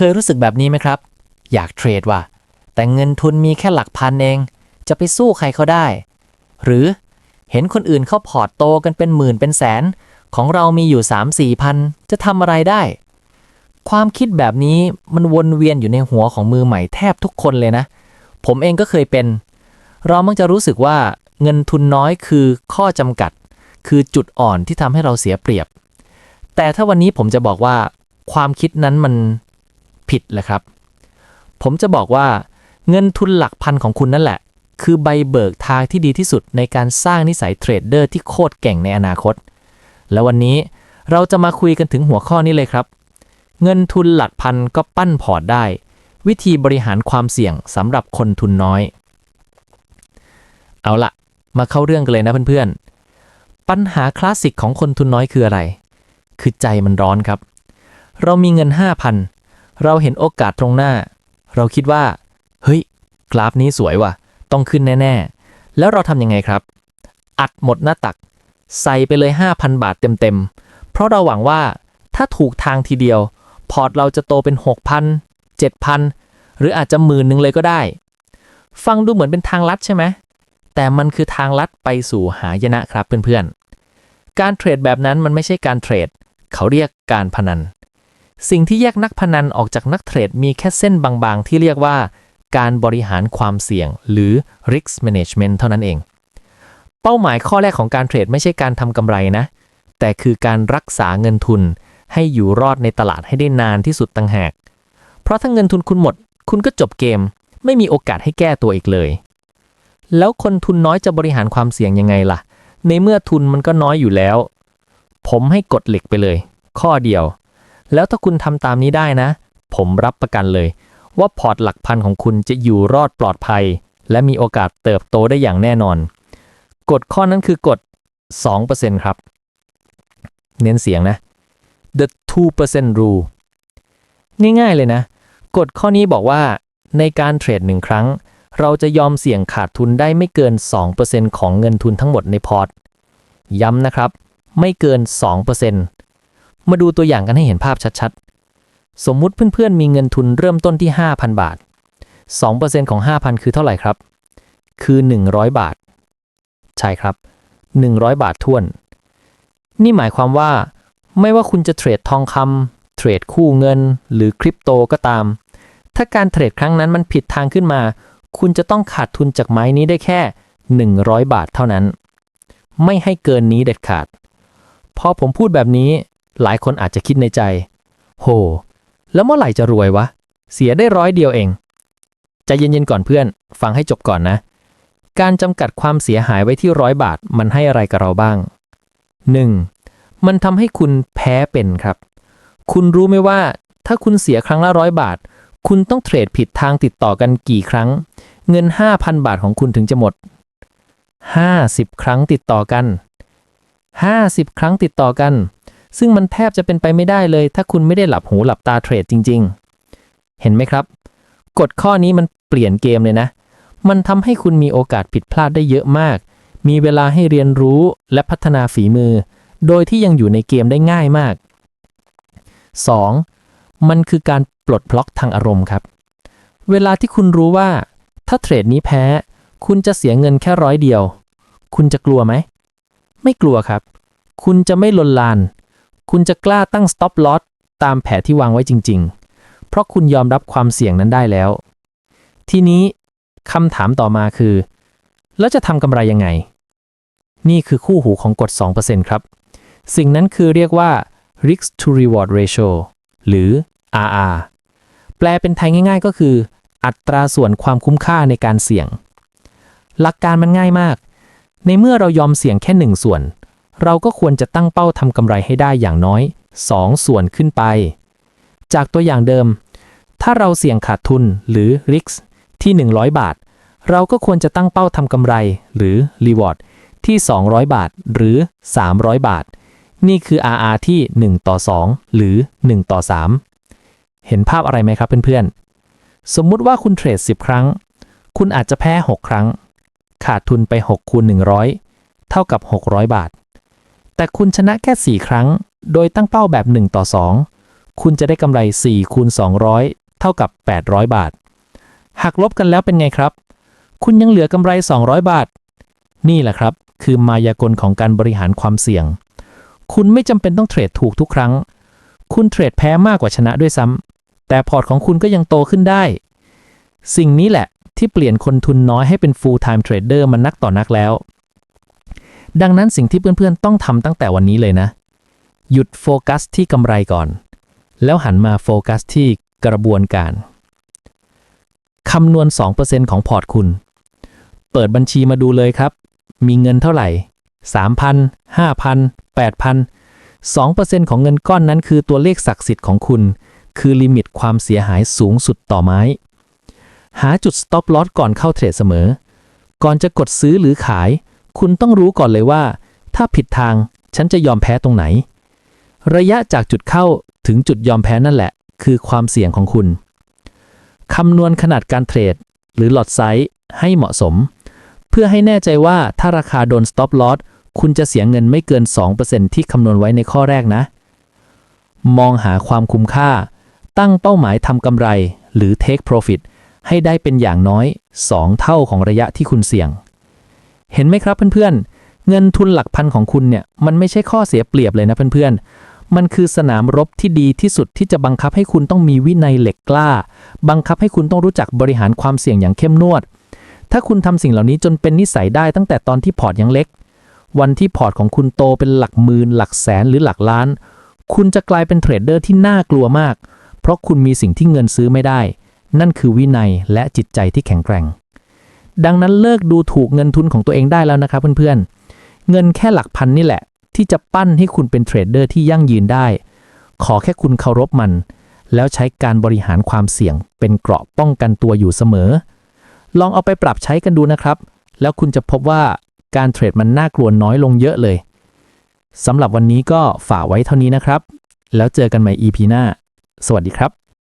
เคยรู้สึกแบบนี้ไหมครับ อยากเทรดว่ะ แต่เงินทุนมีแค่หลักพันเอง จะไปสู้ใครเขาได้ หรือเห็นคนอื่นเขาพอร์ตโตกันเป็นหมื่นเป็นแสน ของเรามีอยู่ 3 4พัน จะทำอะไรได้ ความคิดแบบนี้มันวนเวียนอยู่ในหัวของมือใหม่แทบทุกคนเลยนะ ผมเองก็เคยเป็น เรามักจะรู้สึกว่าเงินทุนน้อยคือข้อจำกัด คือจุดอ่อนที่ทำให้เราเสียเปรียบ แต่ถ้าวันนี้ผมจะบอกว่า ความคิดนั้นมัน ผิดแหละครับ ผมจะบอกว่าเงินทุนหลักพันของคุณนั่นแหละ คือใบเบิกทางที่ดีที่สุดในการสร้างนิสัยเทรดเดอร์ที่โคตรเก่งในอนาคต และวันนี้เราจะมาคุยกันถึงหัวข้อนี้เลยครับ เงินทุนหลักพันก็ปั้นพอร์ตได้ วิธีบริหารความเสี่ยงสำหรับคนทุนน้อย เอาละมาเข้าเรื่องกันเลยนะเพื่อนๆ ปัญหาคลาสสิกของคนทุนน้อยคืออะไร คือใจมันร้อนครับ เรามีเงิน 5,000 เราเห็นโอกาสตรงหน้า เราคิดว่า เฮ้ย กราฟนี้สวยว่ะ ต้องขึ้นแน่ ๆ แล้วเราทำยังไงครับ อัดหมดหน้าตัก ใส่ไปเลย 5,000 บาทเต็ม ๆ เพราะเราหวังว่าถ้าถูกทางทีเดียว พอร์ตเราจะโตเป็น 6,000 7,000 หรืออาจจะหมื่นหนึ่งเลยก็ได้ ฟังดูเหมือนเป็นทางลัดใช่ไหม แต่มันคือทางลัดไปสู่หายนะครับเพื่อนๆ การเทรดแบบนั้นมันไม่ใช่การเทรด เขาเรียกการพนัน สิ่งที่แยกนักพนันออกจากนักเทรดมีแค่เส้นบางๆ ที่เรียกว่า การบริหารความเสี่ยง หรือ risk management เท่านั้นเอง เป้าหมายข้อแรกของการเทรดไม่ใช่การทำกำไรนะ แต่คือการรักษาเงินทุน ให้อยู่รอดในตลาดให้ได้นานที่สุดต่างหาก เพราะถ้าเงินทุนคุณหมด คุณก็จบเกม ไม่มีโอกาสให้แก้ตัวอีกเลย แล้วคนทุนน้อยจะบริหารความเสี่ยงยังไงล่ะ ในเมื่อทุนมันก็น้อยอยู่แล้ว ผมให้กดเหล็กไปเลย ข้อเดียว แล้วถ้าคุณทำตามนี้ได้นะ ผมรับประกันเลย ว่าพอร์ตหลักพันของคุณจะอยู่รอดปลอดภัย และมีโอกาสเติบโตได้อย่างแน่นอน กฎข้อนั้นคือกฎ 2%ครับ เน้นเสียงนะ the 2% rule ง่ายๆเลยนะ กฎข้อนี้บอกว่า ในการเทรดหนึ่งครั้ง เราจะยอมเสี่ยงขาดทุนได้ไม่เกิน 2%ของเงินทุนทั้งหมดในพอร์ต ย้ำนะครับ ไม่เกิน 2% มาดูตัวอย่างกันให้เห็นภาพชัดๆ สมมุติเพื่อนๆ มีเงินทุนเริ่มต้นที่ 5,000 บาท 2%ของ 5,000 คือเท่าไหร่ครับ คือ 100 บาท ใช่ครับ 100 บาททวน นี่หมายความว่า ไม่ว่าคุณจะเทรดทองคำเทรดคู่เงิน หรือคริปโตก็ตาม ถ้าการเทรดครั้งนั้นมันผิดทางขึ้นมา คุณจะต้องขาดทุนจากไม้นี้ได้แค่ 100 บาทเท่านั้น ไม่ให้เกินนี้เด็ดขาด พอผมพูดแบบนี้ หลายคนอาจจะคิดในใจ โห แล้วเมื่อไหร่จะรวยวะ เสียได้ร้อยเดียวเอง ใจเย็นๆก่อนเพื่อน ฟังให้จบก่อนนะ การจำกัดความเสียหายไว้ที่ร้อยบาทมันให้อะไรกับเราบ้าง 1. มันทำให้คุณแพ้เป็นครับ คุณรู้ไหมว่า ถ้าคุณเสียครั้งละร้อยบาท คุณต้องเทรดผิดทางติดต่อกันกี่ครั้ง เงิน 5,000 บาทของคุณถึงจะหมด 50 ครั้งติดต่อกัน 50 ครั้งติดต่อกัน ซึ่งมันแทบจะเป็นไปไม่ได้เลย ถ้าคุณไม่ได้หลับหูหลับตาเทรดจริง ๆ เห็นไหมครับ กฎข้อนี้มันเปลี่ยนเกมเลยนะ มันทำให้คุณมีโอกาสผิดพลาดได้เยอะมาก มีเวลาให้เรียนรู้และพัฒนาฝีมือ โดยที่ยังอยู่ในเกมได้ง่ายมาก 2. มันคือการปลดบล็อกทางอารมณ์ครับ เวลาที่คุณรู้ว่า ถ้าเทรดนี้แพ้ คุณจะเสียเงินแค่ร้อยเดียว คุณจะกลัวไหม ไม่กลัวครับ คุณจะไม่ลนลาน คุณจะกล้าตั้ง stop loss ตามแผนที่วางไว้จริง ๆ เพราะคุณยอมรับความเสี่ยงนั้นได้แล้ว ทีนี้คำถามต่อมาคือ แล้วจะทำกำไรยังไง นี่คือคู่หูของกฎ 2%ครับ สิ่งนั้นคือเรียกว่า risk to reward ratio หรือ RR แปลเป็นไทยง่ายๆ ก็คือ อัตราส่วนความคุ้มค่าในการเสี่ยง หลักการมันง่ายมาก ในเมื่อเรายอมเสี่ยงแค่หนึ่งส่วน เราก็ควรจะตั้งเป้าทำกำไรให้ได้อย่างน้อย 2 ส่วนขึ้นไป จากตัวอย่างเดิม ถ้าเราเสี่ยงขาดทุนหรือ risk ที่ 100 บาท เราก็ควรจะตั้งเป้าทำกำไรหรือ reward ที่ 200 บาทหรือ 300 บาท นี่คือ RR ที่ 1 ต่อ 2 หรือ 1 ต่อ 3 เห็นภาพอะไรไหมครับเพื่อนๆ สมมุติว่าคุณเทรด 10 ครั้ง คุณอาจจะแพ้ 6 ครั้ง ขาดทุนไป6คูณ100 เท่ากับ 600 บาท แต่คุณชนะแค่ 4 ครั้ง โดยตั้งเป้าแบบ 1 ต่อคุณจะได้กำไร4คูณ200 เท่ากับ 800 บาท หักลบกันแล้วเป็นไงครับ คุณยังเหลือกำไร 200 บาท นี่แหละครับ คือมายากลของการบริหารความเสี่ยง คุณไม่จำเป็นต้องเทรดถูกทุกครั้ง คุณเทรดแพ้มากกว่าชนะด้วยซ้ำแต่พอร์ตของคุณก็ยังโตขึ้นได้ สิ่งนี้แหละที่เปลี่ยนคนทุนน้อยให้เป็น full time trader มันนักต่อนักแล้ว ดังนั้นสิ่งที่เพื่อนๆ ต้องทำตั้งแต่วันนี้เลยนะ หยุดโฟกัสที่กำไรก่อน แล้วหันมาโฟกัสที่กระบวนการคำนวณ 2%ของพอร์ตคุณ เปิดบัญชีมาดูเลยครับ มีเงินเท่าไหร่ 3,000 5,000 8,000 2%ของเงินก้อนนั้นคือตัวเลขศักดิ์สิทธิ์ของคุณ คือลิมิตความเสียหายสูงสุดต่อไม้ หาจุด stop loss ก่อนเข้าเทรดเสมอ ก่อนจะกดซื้อหรือขาย คุณต้องรู้ก่อนเลยว่า ถ้าผิดทางฉันจะยอมแพ้ตรงไหน ระยะจากจุดเข้าถึงจุดยอมแพ้นั่นแหละ คือความเสี่ยงของคุณคำนวณขนาดการเทรด หรือ lot size ให้เหมาะสม เพื่อให้แน่ใจว่าถ้าราคาโดน stop loss คุณจะเสียเงินไม่เกิน 2%ที่คำนวณไว้ในข้อแรกนะ มองหาความคุ้มค่า ตั้งเป้าหมายทำกำไร หรือ take profit ให้ได้เป็นอย่างน้อย 2 เท่าของระยะที่คุณเสี่ยง เห็นไหมครับเพื่อนๆ เงินทุนหลักพันของคุณเนี่ยมันไม่ใช่ข้อเสียเปรียบเลยนะเพื่อนๆ มันคือสนามรบที่ดีที่สุดที่จะบังคับให้คุณต้องมีวินัยเหล็กกล้า บังคับให้คุณต้องรู้จักบริหารความเสี่ยงอย่างเข้มงวด ถ้าคุณทำสิ่งเหล่านี้จนเป็นนิสัยได้ตั้งแต่ตอนที่พอร์ตยังเล็ก วันที่พอร์ตของคุณโตเป็นหลักหมื่นหลักแสนหรือหลักล้าน คุณจะกลายเป็นเทรดเดอร์ที่น่ากลัวมาก เพราะคุณมีสิ่งที่เงินซื้อไม่ได้ นั่นคือวินัยและจิตใจที่แข็งแกร่ง ดังนั้นเลิกดูถูกเงินทุนของตัวเองได้แล้วนะครับเพื่อนๆ เงินแค่หลักพันนี่แหละ ที่จะปั้นให้คุณเป็นเทรดเดอร์ที่ยั่งยืนได้ ขอแค่คุณเคารพมัน แล้วใช้การบริหารความเสี่ยง เป็นเกราะป้องกันตัวอยู่เสมอ ลองเอาไปปรับใช้กันดูนะครับ แล้วคุณจะพบว่าการเทรดมันน่ากลัวน้อยลงเยอะเลยสำหรับวันนี้ก็ฝากไว้เท่านี้นะครับ แล้วเจอกันใหม่ EP หน้า สวัสดีครับ